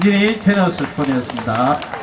김진희 테너스 스폰이었습니다.